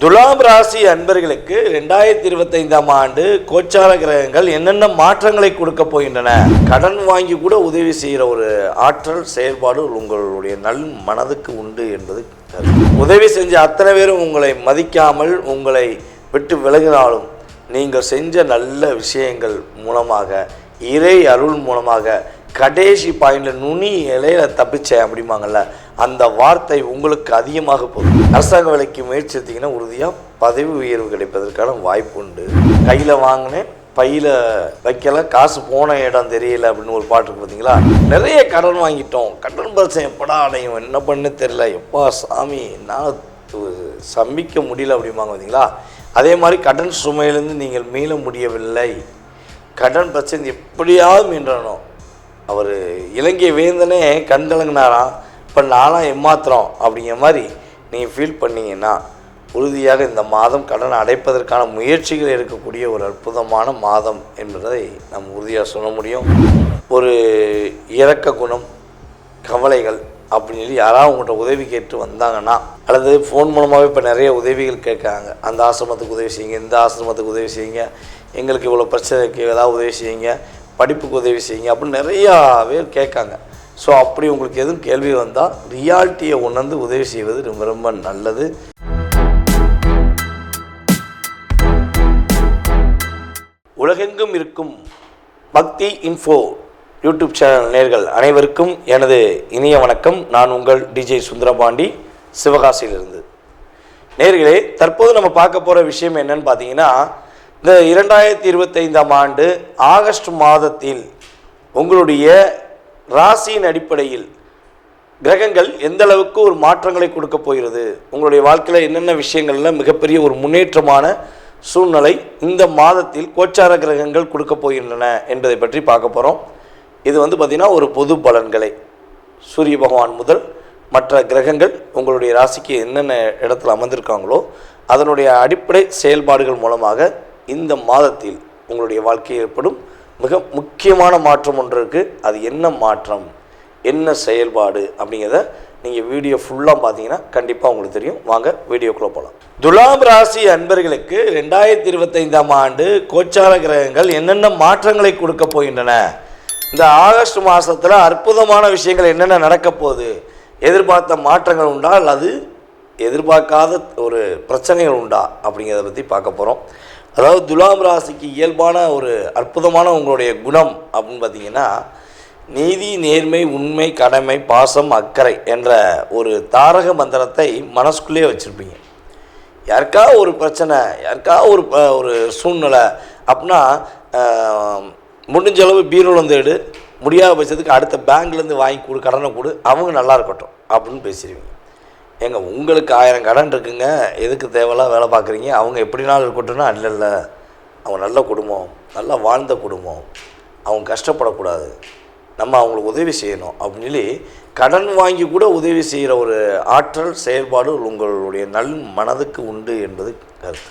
துலாம் ராசி அன்பர்களுக்கு ரெண்டாயிரத்தி இருபத்தைந்தாம் ஆண்டு கோச்சார கிரகங்கள் என்னென்ன மாற்றங்களை கொடுக்க போகின்றன? கடன் வாங்கி கூட உதவி செய்கிற ஒரு ஆற்றல் செயல்பாடு உங்களுடைய நல் மனதுக்கு உண்டு என்பது உதவி செஞ்ச அத்தனை பேரும் உங்களை மதிக்காமல் உங்களை விட்டு விலகினாலும் நீங்கள் செஞ்ச நல்ல விஷயங்கள் மூலமாக இறை அருள் மூலமாக கடைசி பாயிண்ட்ல நுனி இலையில தப்பிச்சேன் அப்படிம்பாங்கல்ல அந்த வார்த்தை உங்களுக்கு அதிகமாக போகும். அரசாங்க வேலைக்கு முயற்சி எடுத்தீங்கன்னா உறுதியாக பதவி உயர்வு கிடைப்பதற்கான வாய்ப்பு உண்டு. கையில் வாங்கினேன் பையில் வைக்கல காசு போன இடம் தெரியல அப்படின்னு ஒரு பாட்டு இருக்கு பார்த்தீங்களா நிறைய கடன் வாங்கிட்டோம். கடன் பிரச்சனை எப்படா அடையும்? என்ன பண்ணு தெரியல. எப்பா சாமி நான் சம்பிக்க முடியல அப்படிம்பாங்க பார்த்தீங்களா அதே மாதிரி கடன் சுமையிலேருந்து நீங்கள் மீள முடியவில்லை. கடன் பிரச்சனை எப்படியாவது மீண்டணும். அவர் இலங்கை வேந்தனே கண் கலங்கினாராம் இப்போ நானும் எம்மாத்திரம் அப்படிங்கிற மாதிரி நீங்கள் ஃபீல் பண்ணீங்கன்னா உறுதியாக இந்த மாதம் கடன் அடைப்பதற்கான முயற்சிகள் இருக்கக்கூடிய ஒரு அற்புதமான மாதம் என்பதை நம்ம உறுதியாக சொல்ல முடியும். ஒரு இரக்க குணம் கவலைகள் அப்படின்னு சொல்லி யாராவது உங்கள்கிட்ட உதவி கேட்டு வந்தாங்கன்னா அல்லது ஃபோன் மூலமாகவே இப்போ நிறைய உதவிகள் கேட்குறாங்க. அந்த ஆசிரமத்துக்கு உதவி செய்யுங்க இந்த ஆசிரமத்துக்கு உதவி செய்யுங்க எங்களுக்கு இவ்வளோ பிரச்சனைக்கு ஏதாவது உதவி செய்யுங்க படிப்புக்கு உதவி செய்யுங்க அப்படின்னு நிறையா பேர் கேட்காங்க. ஸோ அப்படி உங்களுக்கு எதுவும் கேள்வி வந்தால் ரியாலிட்டியை உணர்ந்து உதவி செய்வது ரொம்ப ரொம்ப நல்லது. உலகெங்கும் இருக்கும் பக்தி இன்ஃபோ யூடியூப் சேனல் நேர்கள் அனைவருக்கும் எனது இனிய வணக்கம். நான் உங்கள் டிஜே சுந்தரபாண்டி சிவகாசியிலிருந்து. நேர்களே தற்போது நம்ம பார்க்க போகிற விஷயம் என்னன்னு பார்த்தீங்கன்னா இந்த இரண்டாயிரத்தி இருபத்தைந்தாம் ஆண்டு ஆகஸ்ட் மாதத்தில் உங்களுடைய ராசியின் அடிப்படையில் கிரகங்கள் எந்த அளவுக்கு ஒரு மாற்றங்களை கொடுக்க போகிறது? உங்களுடைய வாழ்க்கையில் என்னென்ன விஷயங்கள்ல மிகப்பெரிய ஒரு முன்னேற்றமான சூழ்நிலை இந்த மாதத்தில் கோச்சார கிரகங்கள் கொடுக்க போகின்றன என்பதை பற்றி பார்க்க போகிறோம் இது வந்து பார்த்திங்கன்னா ஒரு பொது பலன்களை. சூரிய பகவான் முதல் மற்ற கிரகங்கள் உங்களுடைய ராசிக்கு என்னென்ன இடத்துல அமர்ந்திருக்காங்களோ அதனுடைய அடிப்படை செயல்பாடுகள் மூலமாக இந்த மாதத்தில் உங்களுடைய வாழ்க்கையில் ஏற்படும் மிக முக்கியமான மாற்றம் ஒன்று இருக்குது அது என்ன மாற்றம்? என்ன செயல்பாடு? அப்படிங்கிறத நீங்கள் வீடியோ ஃபுல்லாக பார்த்தீங்கன்னா கண்டிப்பாக உங்களுக்கு தெரியும். வாங்க வீடியோக்குள்ளே போகலாம் துலாம் ராசி அன்பர்களுக்கு ரெண்டாயிரத்தி இருபத்தைந்தாம் ஆண்டு கோச்சார கிரகங்கள் என்னென்ன மாற்றங்களை கொடுக்க போகின்றன? இந்த ஆகஸ்ட் மாதத்தில் அற்புதமான விஷயங்கள் என்னென்ன நடக்க போகுது? எதிர்பார்த்த மாற்றங்கள் உண்டா? அல்லது எதிர்பார்க்காத ஒரு பிரச்சனைகள் உண்டா? அப்படிங்கிறத பற்றி பார்க்க போகிறோம் அதாவது துலாம் ராசிக்கு இயல்பான ஒரு அற்புதமான உங்களுடைய குணம் அப்படின்னு பார்த்தீங்கன்னா நீதி நேர்மை உண்மை கடமை பாசம் அக்கறை என்ற ஒரு தாரக மந்திரத்தை மனசுக்குள்ளேயே வச்சுருப்பீங்க. யாருக்கா ஒரு பிரச்சனை யாருக்கா ஒரு ஒரு சூழ்நிலை அப்படின்னா முடிஞ்சளவு முடிஞ்ச அளவு எடு முடியாத பட்சத்துக்கு அடுத்த பேங்க்லேருந்து வாங்கி கொடு கடனை கொடு அவங்க நல்லா இருக்கட்டும் அப்படின்னு பேசிடுவீங்க. ஏங்க உங்களுக்கு ஆயிரம் கடன் இருக்குங்க. எதுக்கு தேவையெல்லாம் வேலை பார்க்குறீங்க? அவங்க எப்படினாலும் இருக்கட்டும்னா இல்லை இல்லை. அவங்க நல்ல குடும்பம் நல்லா வாழ்ந்த குடும்பம். அவங்க கஷ்டப்படக்கூடாது. நம்ம அவங்களுக்கு உதவி செய்யணும். அப்படின்னு சொல்லி கடன் வாங்கி கூட உதவி செய்கிற ஒரு ஆற்றல் செயல்பாடு உங்களுடைய நல் மனதுக்கு உண்டு என்பது கருத்து.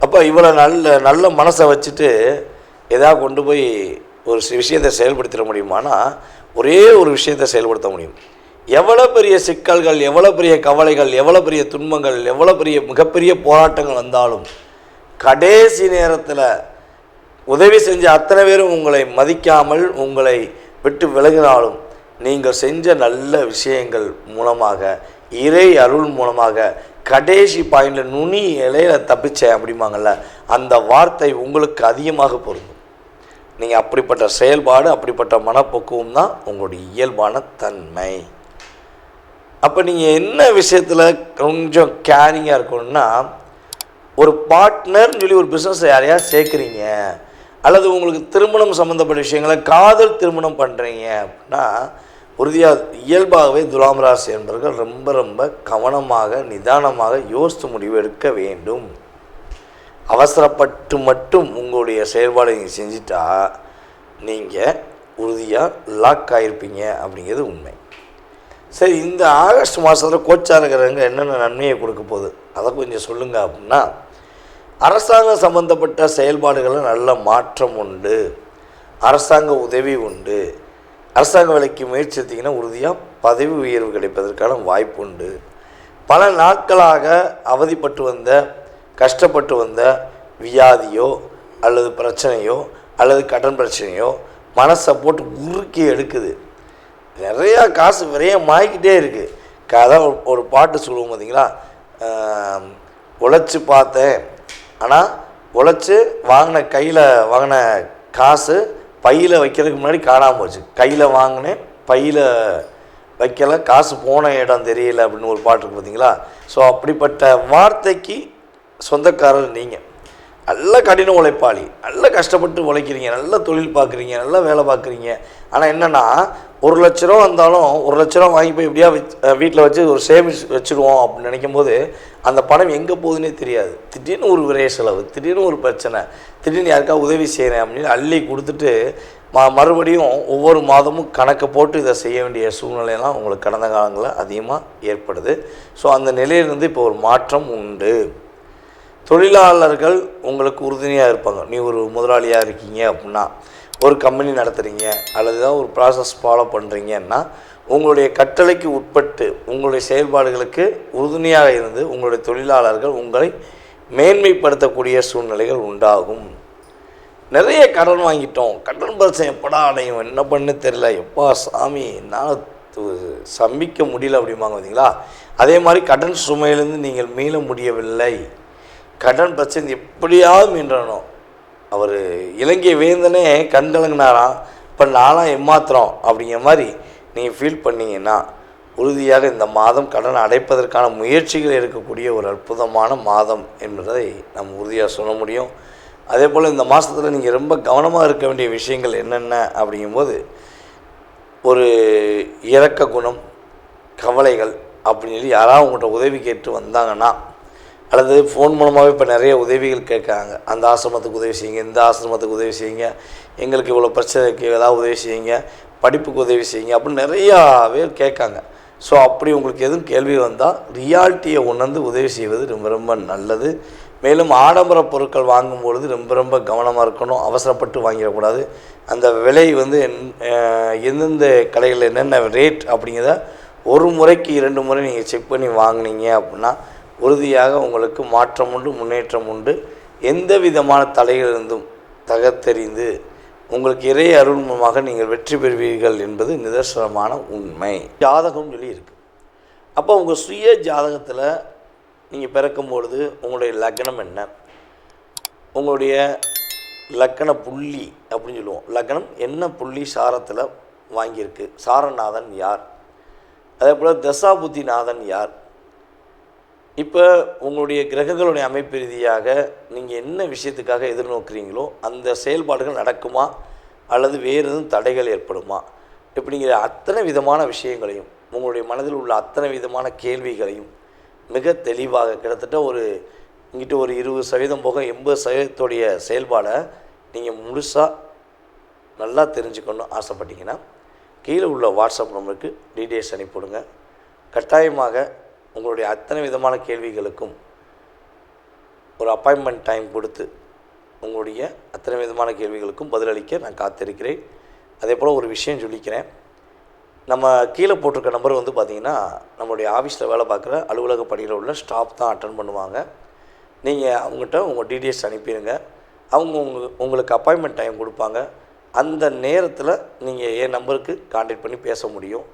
அப்போ இவ்வளோ நல்ல நல்ல மனசை வச்சுட்டு எதாவது கொண்டு போய் ஒரு விஷயத்தை செயல்படுத்திட முடியுமானா ஒரே ஒரு விஷயத்தை செயல்படுத்த முடியும். எவ்வளோ பெரிய சிக்கல்கள் எவ்வளோ பெரிய கவலைகள் எவ்வளோ பெரிய துன்பங்கள் எவ்வளோ பெரிய மிகப்பெரிய போராட்டங்கள் வந்தாலும் கடைசி நேரத்தில் உதவி செஞ்ச அத்தனை பேரும் உங்களை மதிக்காமல் உங்களை விட்டு விலகினாலும் நீங்கள் செஞ்ச நல்ல விஷயங்கள் மூலமாக இறை அருள் மூலமாக கடைசி பாயிண்ட்ல நுனி இலையில தப்பிச்சேன் அப்படிம்பாங்கல்ல அந்த வார்த்தை உங்களுக்கு அதிகமாக பொருந்தும். நீங்கள் அப்படிப்பட்ட செயல்பாடு அப்படிப்பட்ட மனப்போக்குவம் தான் உங்களுடைய இயல்பான தன்மை. அப்போ நீங்கள் என்ன விஷயத்தில் கொஞ்சம் கேரிங்காக இருக்கணும்னா ஒரு பார்ட்னர்னு சொல்லி ஒரு பிஸ்னஸை யாரையா சேர்க்குறீங்க அல்லது உங்களுக்கு திருமணம் சம்மந்தப்பட்ட விஷயங்களை காதல் திருமணம் பண்ணுறீங்க அப்படின்னா உறுதியாக இயல்பாகவே துலாம் ராசி என்பவர்கள் ரொம்ப ரொம்ப கவனமாக நிதானமாக யோசித்து முடிவு எடுக்க வேண்டும். அவசரப்பட்டு மட்டும் உங்களுடைய செயல்பாடை நீங்கள் செஞ்சிட்டா நீங்கள் உறுதியாக லாக் ஆகிருப்பீங்க அப்படிங்கிறது உண்மை. சரி இந்த ஆகஸ்ட் மாதத்தில் கோச்சாக இருக்கிறவங்க என்னென்ன நன்மையை கொடுக்க போகுது? அதை கொஞ்சம் சொல்லுங்க அப்படின்னா அரசாங்கம் சம்மந்தப்பட்ட செயல்பாடுகளில் நல்ல மாற்றம் உண்டு அரசாங்க உதவி உண்டு அரசாங்க வேலைக்கு முயற்சி எடுத்திங்கன்னா உறுதியாக பதவி உயர்வு கிடைப்பதற்கான வாய்ப்பு உண்டு. பல நாட்களாக அவதிப்பட்டு வந்த கஷ்டப்பட்டு வந்த வியாதியோ அல்லது பிரச்சனையோ அல்லது கடன் பிரச்சனையோ மனசை போட்டு உருக்கி எடுக்குது. நிறையா காசு விரயமாகிக்கிட்டே இருக்குது அதான் ஒரு- ஒரு பாட்டு சொல்லுவோம் பார்த்தீங்களா உழைச்சி பார்த்தேன். ஆனால் உழைச்சி வாங்கின கையில் வாங்கின காசு பையில் வைக்கிறதுக்கு முன்னாடி காணாமல் போச்சு. கையில் வாங்கினேன் பையில் வைக்கல காசு போன இடம் தெரியல அப்படின்னு ஒரு பாட்டு இருக்கு பார்த்தீங்களா ஸோ அப்படிப்பட்ட வார்த்தைக்கு சொந்தக்காரர் நீங்கள் நல்ல கடின உழைப்பாளி. நல்ல கஷ்டப்பட்டு உழைக்கிறீங்க. நல்ல தொழில் பார்க்குறீங்க. நல்ல வேலை பார்க்குறீங்க. ஆனால் என்னென்னா ஒரு லட்ச ரூபா வந்தாலும் ஒரு லட்ச ரூபா வாங்கி போய் எப்படியா வீட்டில் வச்சு ஒரு சேவிங்ஸ் வச்சுருவோம் அப்படின்னு நினைக்கும் போது அந்த பணம் எங்கே போகுதுன்னே தெரியாது. திடீர்னு ஒரு விரைய செலவு திடீர்னு ஒரு பிரச்சனை திடீர்னு யாருக்கா உதவி செய்கிறேன் அப்படின்னு அள்ளி கொடுத்துட்டு ம மறுபடியும் ஒவ்வொரு மாதமும் கணக்கை போட்டு இதை செய்ய வேண்டிய சூழ்நிலையெல்லாம் உங்களுக்கு கடந்த காலங்களில் அதிகமாக ஏற்படுது. ஸோ அந்த நிலையிலிருந்து இப்போ ஒரு மாற்றம் உண்டு. தொழிலாளர்கள் உங்களுக்கு உறுதுணையாக இருப்பாங்க. நீ ஒரு முதலாளியாக இருக்கீங்க அப்படின்னா ஒரு கம்பெனி நடத்துகிறீங்க அல்லது ஏதாவது ஒரு ப்ராசஸ் ஃபாலோ பண்ணுறீங்கன்னா உங்களுடைய கட்டளைக்கு உட்பட்டு உங்களுடைய செயல்பாடுகளுக்கு உறுதுணையாக இருந்து உங்களுடைய தொழிலாளர்கள் உங்களை மேன்மைப்படுத்தக்கூடிய சூழ்நிலைகள் உண்டாகும். நிறைய கடன் வாங்கிட்டோம். கடன் பிரச்சனை எப்படா அடையும்? என்ன பண்ணு தெரியல. எப்பா சாமி நான் சம்பிக்க முடியல அப்படிம்பாங்க பார்த்தீங்களா அதே மாதிரி கடன் சுமையிலேருந்து நீங்கள் மீள முடியவில்லை. கடன் பிரச்சனை எப்படியாவது மீண்டணும். அவர் இலங்கை வேந்தனே கண்கலங்கினாராம் இப்போ நானும் எம்மாத்திரம் அப்படிங்கிற மாதிரி நீங்கள் ஃபீல் பண்ணீங்கன்னா உறுதியாக இந்த மாதம் கடன் அடைப்பதற்கான முயற்சிகள் இருக்கக்கூடிய ஒரு அற்புதமான மாதம் என்பதை நம்ம உறுதியாக சொல்ல முடியும். அதே போல் இந்த மாதத்தில் நீங்கள் ரொம்ப கவனமாக இருக்க வேண்டிய விஷயங்கள் என்னென்ன அப்படிங்கும்போது ஒரு இரக்க குணம் கவலைகள் அப்படின்னு சொல்லி யாராவது உங்கள்கிட்ட உதவி கேட்டு வந்தாங்கன்னா அல்லது ஃபோன் மூலமாகவே இப்போ நிறைய உதவிகள் கேட்குறாங்க. அந்த ஆசிரமத்துக்கு உதவி செய்யுங்க இந்த ஆசிரமத்துக்கு உதவி செய்யுங்க எங்களுக்கு இவ்வளோ பிரச்சனைக்கு ஏதாவது உதவி செய்யுங்க படிப்புக்கு உதவி செய்யுங்க அப்படின்னு நிறையா பேர் கேட்காங்க. ஸோ அப்படி உங்களுக்கு எதுவும் கேள்வி வந்தால் ரியாலிட்டியை உணர்ந்து உதவி செய்வது ரொம்ப ரொம்ப நல்லது. மேலும் ஆடம்பர பொருட்கள் வாங்கும்பொழுது ரொம்ப ரொம்ப கவனமாக இருக்கணும். அவசரப்பட்டு வாங்கிடக்கூடாது. அந்த விலை வந்து எந்தெந்த கடைகளில் என்னென்ன ரேட் அப்படிங்கிறத ஒரு முறைக்கு இரண்டு முறை நீங்கள் செக் பண்ணி வாங்குனீங்க அப்படின்னா உறுதியாக உங்களுக்கு மாற்றம் உண்டு முன்னேற்றம் உண்டு. எந்த விதமான தலையிலிருந்தும் தகர்த்தெறிந்து உங்களுக்கு இறை அருள் மூலமாக நீங்கள் வெற்றி பெறுவீர்கள் என்பது நிதர்சனமான உண்மை. ஜாதகம் சொல்லி இருக்குது அப்போ உங்கள் சுய ஜாதகத்தில் நீங்கள் பிறக்கும்பொழுது உங்களுடைய லக்னம் என்ன? உங்களுடைய லக்கண புள்ளி அப்படின்னு சொல்லுவோம். லக்னம் என்ன புள்ளி சாரத்தில் வாங்கியிருக்கு? சாரநாதன் யார்? அதே போல் தசாபுத்திநாதன் யார்? இப்போ உங்களுடைய கிரகங்களுடைய அமைப்பு ரீதியாக நீங்கள் என்ன விஷயத்துக்காக எதிர்நோக்குறீங்களோ அந்த செயல்பாடுகள் நடக்குமா? அல்லது வேறு எதுவும் தடைகள் ஏற்படுமா? இப்படிங்கிற அத்தனை விதமான விஷயங்களையும் உங்களுடைய மனதில் உள்ள அத்தனை விதமான கேள்விகளையும் மிக தெளிவாக கிட்டத்தட்ட ஒரு இங்கிட்ட ஒரு இருபது சதவீதம் போக எண்பது சதவீதத்துடைய செயல்பாடை நீங்கள் முழுசாக நல்லா தெரிஞ்சுக்கணும்னு ஆசைப்பட்டீங்கன்னா கீழே உள்ள வாட்ஸ்அப் நம்பருக்கு டீட்டெயில்ஸ் அனுப்பிவிடுங்க. கட்டாயமாக உங்களுடைய அத்தனை விதமான கேள்விகளுக்கும் ஒரு அப்பாயின்மெண்ட் டைம் கொடுத்து உங்களுடைய அத்தனை விதமான கேள்விகளுக்கும் பதிலளிக்க நான் காத்திருக்கிறேன். அதே போல் ஒரு விஷயம் சொல்லிக்கிறேன். நம்ம கீழே போட்டிருக்க நம்பர் வந்து பார்த்திங்கன்னா நம்மளுடைய ஆஃபீஸில் வேலை பார்க்குற அலுவலக பணியில் உள்ள ஸ்டாஃப் தான் அட்டன் பண்ணுவாங்க. நீங்கள் அவங்ககிட்ட உங்கள் டீட்டெயில்ஸ் அனுப்பிடுங்க அவங்க உங்க உங்களுக்கு அப்பாயின்மெண்ட் டைம் கொடுப்பாங்க. அந்த நேரத்தில் நீங்கள் என் நம்பருக்கு காண்டாக்ட் பண்ணி பேச முடியும்?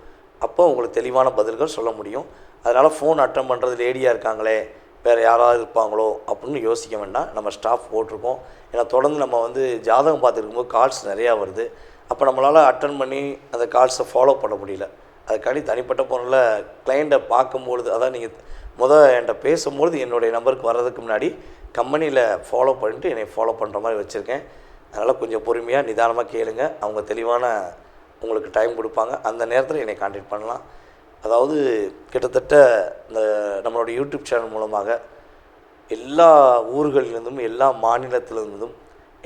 அப்போ உங்களுக்கு தெளிவான பதில்கள் சொல்ல முடியும். அதனால் ஃபோன் அட்டன் பண்ணுறது லேடியாக இருக்காங்களே வேறு யாராவது இருப்பாங்களோ அப்படின்னு யோசிக்க வேண்டாம். நம்ம ஸ்டாஃப் போட்டிருக்கோம். ஏன்னா தொடர்ந்து நம்ம வந்து ஜாதகம் பார்த்துருக்கும்போது கால்ஸ் நிறையா வருது. அப்போ நம்மளால் அட்டன் பண்ணி அந்த கால்ஸை ஃபாலோ பண்ண முடியல. அதுக்காண்டி தனிப்பட்ட முறையில் கிளைண்ட்டை பார்க்கும்பொழுது அதான் நீங்கள் முதல் என்கிட்ட பேசும்பொழுது என்னுடைய நம்பருக்கு வர்றதுக்கு முன்னாடி கம்பெனியில் ஃபாலோ பண்ணிட்டு என்னை ஃபாலோ பண்ணுற மாதிரி வச்சுருக்கேன். அதனால் கொஞ்சம் பொறுமையாக நிதானமாக கேளுங்க. அவங்க தெளிவான உங்களுக்கு டைம் கொடுப்பாங்க. அந்த நேரத்தில் என்னை காண்டாக்ட் பண்ணலாம். அதாவது கிட்டத்தட்ட இந்த நம்மளோட யூடியூப் சேனல் மூலமாக எல்லா ஊர்களிலிருந்தும் எல்லா மாநிலத்திலிருந்தும்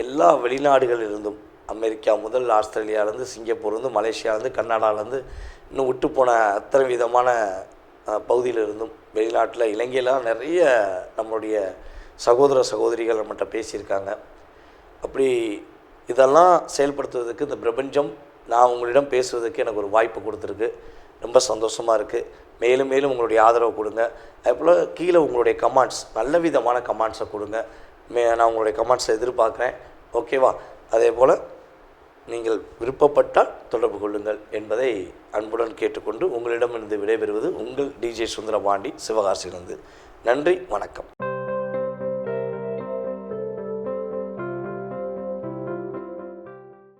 எல்லா வெளிநாடுகளிலிருந்தும் அமெரிக்கா முதல் ஆஸ்திரேலியாவிலேருந்து சிங்கப்பூர்லேருந்து மலேசியாவிலேருந்து கர்நாடகாவிலேருந்து இன்னும் விட்டு போன அத்தனை விதமான பகுதியிலிருந்தும் வெளிநாட்டில் இலங்கையெல்லாம் நிறைய நம்மளுடைய சகோதர சகோதரிகள் நம்மகிட்ட பேசியிருக்காங்க. அப்படி இதெல்லாம் செயல்படுத்துவதற்கு இந்த பிரபஞ்சம் நான் உங்களிடம் பேசுவதற்கு எனக்கு ஒரு வாய்ப்பு கொடுத்துருக்கு. ரொம்ப சந்தோஷமாக இருக்குது மேலும் மேலும் உங்களுடைய ஆதரவு கொடுங்க. அதுபோல் கீழே உங்களுடைய கமெண்ட்ஸ் நல்ல விதமான கமெண்ட்ஸை கொடுங்க. மே நான் உங்களுடைய கமெண்ட்ஸை எதிர்பார்க்குறேன். ஓகேவா அதே போல் நீங்கள் விருப்பப்பட்டால் தொடர்பு கொள்ளுங்கள் என்பதை அன்புடன் கேட்டுக்கொண்டு உங்களிடமிருந்து விடைபெறுவது உங்கள் டிஜே சுந்தரபாண்டி சிவகாசியிலிருந்து. நன்றி வணக்கம்.